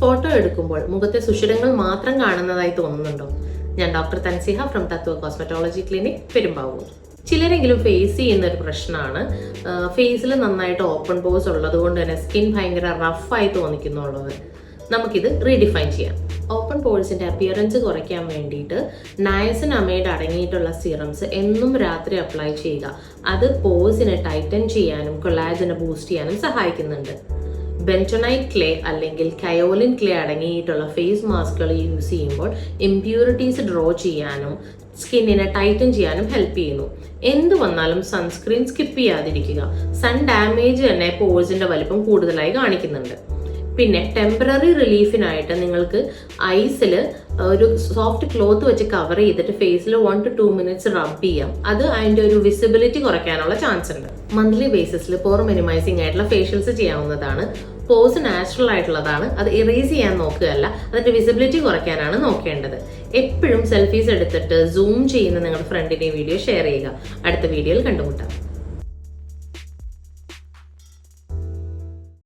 Photo എടുക്കുമ്പോൾ മുഖത്തെ സുഷിരങ്ങൾ മാത്രം കാണുന്നതായി തോന്നുന്നുണ്ടോ? ഞാൻ doctor Tanziha from Tatva cosmetology clinic Perumbavoor. ചിലരെങ്കിലും ഫേസ് ചെയ്യുന്ന ഒരു പ്രശ്നമാണ് ഫേസിൽ നന്നായിട്ട് ഓപ്പൺ പോസ് ഉള്ളത് കൊണ്ട് തന്നെ സ്കിൻ ഭയങ്കര റഫായി തോന്നിക്കുന്നുള്ളത്. നമുക്കിത് റീഡിഫൈൻ ചെയ്യാം. ഓപ്പൺ പോൾസിന്റെ അപ്പിയറൻസ് കുറയ്ക്കാൻ വേണ്ടിയിട്ട് നയസിൻ അമൈഡ് അടങ്ങിയിട്ടുള്ള സിറംസ് എന്നും രാത്രി അപ്ലൈ ചെയ്യുക. അത് പോസിനെ ടൈറ്റൻ ചെയ്യാനും കൊളാജിനെ ബൂസ്റ്റ് ചെയ്യാനും സഹായിക്കുന്നുണ്ട്. ബെന്റോണൈറ്റ് ക്ലേ അല്ലെങ്കിൽ കയോലിൻ ക്ലേ അടങ്ങിയിട്ടുള്ള ഫേസ് മാസ്കുകൾ യൂസ് ചെയ്യുമ്പോൾ ഇംപ്യൂരിറ്റീസ് ഡ്രോ ചെയ്യാനും സ്കിന്നിനെ ടൈറ്റൻ ചെയ്യാനും ഹെൽപ്പ് ചെയ്യുന്നു. എന്ത് വന്നാലും സൺസ്ക്രീൻ സ്കിപ്പ് ചെയ്യാതിരിക്കുക. സൺ ഡാമേജ് തന്നെ പോഴ്സിന്റെ വലിപ്പം കൂടുതലായി കാണിക്കുന്നുണ്ട്. പിന്നെ ടെമ്പററി റിലീഫിനായിട്ട് നിങ്ങൾക്ക് ഐസിൽ ഒരു സോഫ്റ്റ് ക്ലോത്ത് വെച്ച് കവർ ചെയ്തിട്ട് ഫേസിൽ one two two minutes rub ചെയ്യാം. അത് അതിന്റെ ഒരു വിസിബിലിറ്റി കുറയ്ക്കാനുള്ള ചാൻസ് ഉണ്ട്. മന്ത്ലി ബേസിസിൽ പോർ മിനിമൈസിംഗ് ആയിട്ടുള്ള ഫേഷ്യൽസ് ചെയ്യാവുന്നതാണ്. പോസ് നാച്ചുറൽ ആയിട്ടുള്ളതാണ്. അത് ഇറേസ് ചെയ്യാൻ നോക്കുകയല്ല അതിന്റെ വിസിബിലിറ്റി കുറയ്ക്കാനാണ് നോക്കേണ്ടത്. എപ്പോഴും സെൽഫീസ് എടുത്തിട്ട് സൂം ചെയ്യുന്ന നിങ്ങളുടെ ഫ്രണ്ടിന്റെ വീഡിയോ ഷെയർ ചെയ്യുക. അടുത്ത വീഡിയോയിൽ കണ്ടുമുട്ടാം.